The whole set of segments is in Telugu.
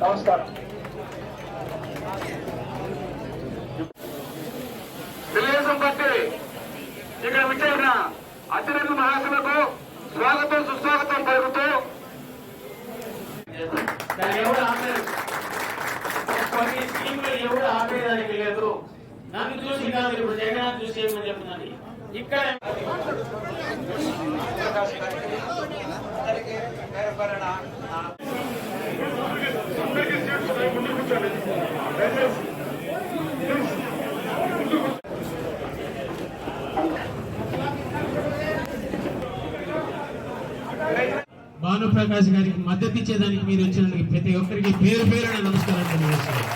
నమస్కారం. తెలుగుదేశం పార్టీ ఇక్కడ విచ్చేసిన అతిరథ మహాసభకు స్వాగతం సుస్వాగతం పలుకుతూ దాన్ని ఎవరు ఆపేరు? కొన్ని స్కీమ్లు ఎవరు ఆపేయడానికి లేదు. నన్ను చూసి కాదు ఇప్పుడు జగన్ చూసి ఏమని చెప్తున్నాను ఇక్కడ భానుప్రకాష్ గారికి మద్దతు ఇచ్చేదానికి మీరు వచ్చినందుకు ప్రతి ఒక్కరికి పేరు పేరున నమస్కారం తెలియజేస్తున్నాను.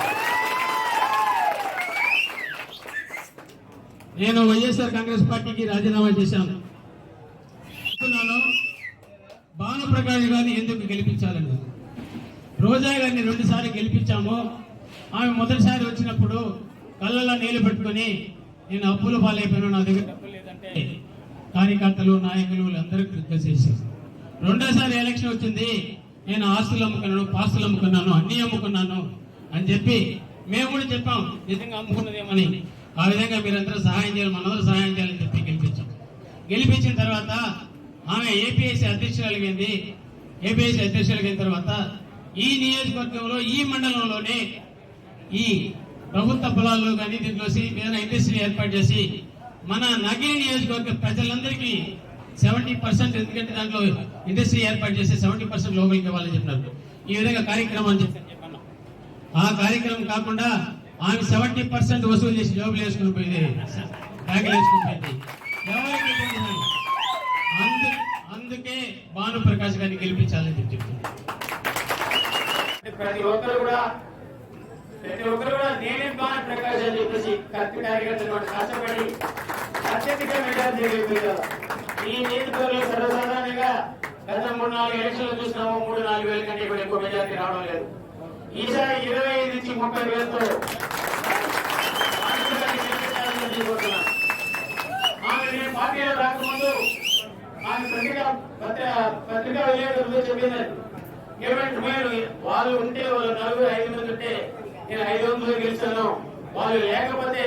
నేను వైఎస్ఆర్ కాంగ్రెస్ పార్టీకి రాజీనామా చేశాను చెప్తున్నాను భానుప్రకాష్ గారిని ఎందుకు గెలిపించాలని రోజా గారిని రెండుసార్లు గెలిపించాము. ఆమె మొదటిసారి వచ్చినప్పుడు కళ్ళల్లో నీళ్ళు పెట్టుకొని నేను అప్పుల పాలైపోయాను నా దగ్గర. లేదంటే కార్యకర్తలు నాయకులు వీళ్ళందరూ రిక్వెస్ట్ చేశారు. రెండోసారి ఎలక్షన్ వచ్చింది. నేను ఆస్తులు అమ్ముకున్నాను పాస్తులు అమ్ముకున్నాను అన్ని అమ్ముకున్నాను అని చెప్పి మేము కూడా చెప్పాం నిజంగా అమ్ముకున్నదేమని. ఆ విధంగా మీరందరూ సహాయం చేయాలి మనందరూ సహాయం చేయాలని చెప్పి గెలిపించాం. గెలిపించిన తర్వాత ఆమె ఏపీఎస్సీ అధ్యక్షురాలిగింది ఏపీఎస్సీ అధ్యక్షులైన తర్వాత ఈ నియోజకవర్గంలో ఈ మండలంలోనే ఈ ప్రభుత్వ పొలాల్లో కానీ దీంట్లో ఏదైనా ఇండస్ట్రీ ఏర్పాటు చేసి మన నగిరి నియోజకవర్గ ప్రజలందరికీ సెవెంటీ పర్సెంట్ ఎందుకంటే దాంట్లో ఇండస్ట్రీ ఏర్పాటు చేసి సెవెంటీ పర్సెంట్ లోపలికి ఇవ్వాలని చెప్పినారు. ఈ విధంగా కార్యక్రమం చెప్పాను ఆ కార్యక్రమం కాకుండా ఆమె సెవెంటీ పర్సెంట్ వసూలు చేసి జోబులు వేసుకుని పోయింది. వేసుకుని పోయింది. ఎవరికి అందుకే భానుప్రకాష్ గారిని గెలిపించాలని చెప్పి చెప్తున్నాను ప్రతి ఒక్కరు కూడా ప్రతి ఒక్కరు కూడా నేనే భాను ప్రకాష్ అని చెప్పేసి కత్తి కార్యకర్తలు కష్టపడి అత్యధిక మెజార్టీ గెలిపించారు ఈ నియోజకవర్గంలో సర్వసాధారణంగా గత మూడు నాలుగు ఎలక్షన్లు చూసినాము. మూడు నాలుగు వేల కంటే కూడా ఎక్కువ మెజార్టీ రావడం లేదు. ఈసారి ఇరవై ఐదు నుంచి ముప్పై వేలతో ఆమె పార్టీలో రాకముందు ఆయన పత్రిక పత్రిక పత్రికా విలేకరులతో ఏమంటే మీరు వాళ్ళు ఉంటే వాళ్ళు నలుగురు ఐదు మంది ఉంటే నేను ఐదు వందలు గెలిచాను వాళ్ళు లేకపోతే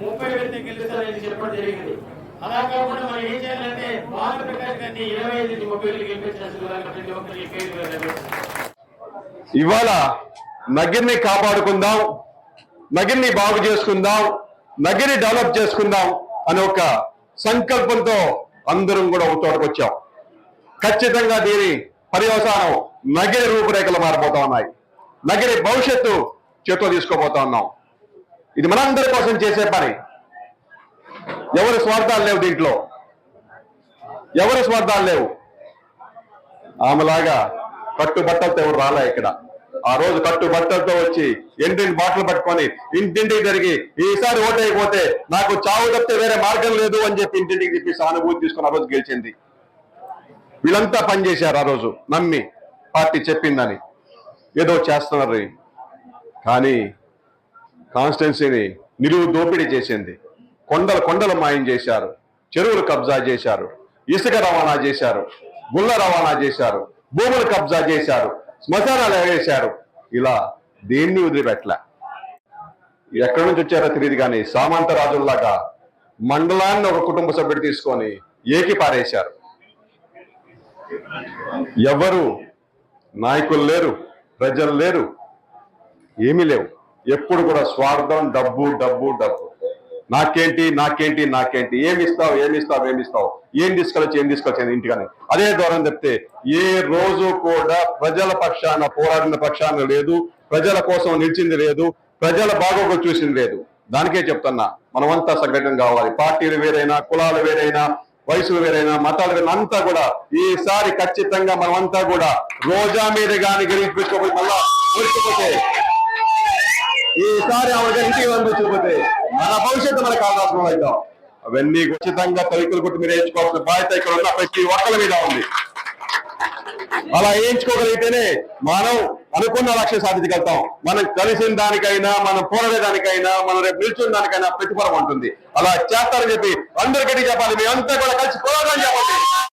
ముప్పై వేలతో గెలుస్తానని చెప్పడం జరిగింది. అలా కాకుండా మనం ఏం చేయాలంటే వాళ్ళ ప్రకారం ఇరవై ఐదు నుంచి ముప్పై వేలు గెలిపించాల్సిందిగా ప్రతి ఒక్కరికి పేరు ఇవాళ నగిరిని కాపాడుకుందాం నగిరిని బాగు చేసుకుందాం నగిరిని డెవలప్ చేసుకుందాం అనే ఒక సంకల్పంతో అందరం కూడా ఒక చోటకు వచ్చాం. ఖచ్చితంగా దీని పర్యవసానం నగిరి రూపురేఖలు మారిపోతా ఉన్నాయి. నగిరి భవిష్యత్తు చేతిలో తీసుకోబోతా ఉన్నాం. ఇది మనందరి కోసం చేసే పని. ఎవరి స్వార్థాలు లేవు దీంట్లో? ఎవరి స్వార్థాలు లేవు? ఆమెలాగా కట్టుబట్టలతో ఎవరు రాలే ఇక్కడ. ఆ రోజు కట్టు బట్టలతో వచ్చి ఎంటిని బాటలు పట్టుకొని ఇంటింటికి జరిగి ఈసారి ఓటైపోతే నాకు చావు తప్పితే వేరే మార్గం లేదు అని చెప్పి ఇంటింటికి చెప్పి సానుభూతి తీసుకొని ఆ రోజు గెలిచింది. వీళ్ళంతా పనిచేశారు ఆ రోజు నమ్మి పార్టీ చెప్పిందని. ఏదో చేస్తున్నారు. కానీ కాన్స్టిట్యున్సీని నిలువు దోపిడీ చేసింది. కొండలు కొండలు మాయం చేశారు. చెరువులు కబ్జా చేశారు. ఇసుక రవాణా చేశారు. గుళ్ళ రవాణా చేశారు. భూములు కబ్జా చేశారు. శ్మశానాలు వేశారు. ఇలా దేన్ని వదిలిపెట్టలే? ఎక్కడి నుంచి వచ్చారో తెలియదు కానీ సామంత రాజుల్లాగా మండలాన్ని ఒక కుటుంబ సభ్యుడు తీసుకొని ఏకి పారేశారు. ఎవరు నాయకులు లేరు ప్రజలు లేరు ఏమీ లేవు. ఎప్పుడు కూడా స్వార్థం డబ్బు డబ్బు డబ్బు. నాకేంటి నాకేంటి నాకేంటి? ఏమి ఇస్తావు ఏమి ఇస్తావు ఏమి ఇస్తావు? ఏం తీసుకెళ్ళచ్చు ఏం తీసుకొచ్చేది ఇంటికని. అదే దూరం చెప్తే ఏ రోజు కూడా ప్రజల పక్షాన పోరాడిన పక్షాన లేదు ప్రజల కోసం నిలిచింది లేదు ప్రజల బాగోగులు చూసింది లేదు. దానికే చెప్తున్నా మనమంతా సంఘటన కావాలి. పార్టీలు వేరైనా కులాలు వేరైనా వయసులు వేరైనా మతాలు వేరైనా అంతా కూడా ఈసారి ఖచ్చితంగా మనమంతా కూడా రోజా మీద కానీ గెలిపించుకోకపోతే మళ్ళా ఓడిపోతే ఈసారి ఆవిడ ఇంటికి పంపించకపోతే మన భవిష్యత్తు మనకు అవకాశం అవుతాం అవన్నీ ఉచితంగా తలుపులు కొట్టి మీరు వేయించుకోవాల్సిన బాధ్యత ఇక్కడ ఉన్న ప్రతి ఒక్కరి మీద ఉంది. అలా వేయించుకోగలిగితేనే మనం అనుకున్న లక్ష్యం సాధించగలుగుతాం మనం కలిసిన దానికైనా మనం పోరాడేదానికైనా మనం రేపు నిల్చున్న దానికైనా ప్రతిఫలం ఉంటుంది. అలా చేస్తారని చెప్పి అందరికీ చెప్పాలి. మేమంతా కూడా కలిసి పోరాడని చెప్పండి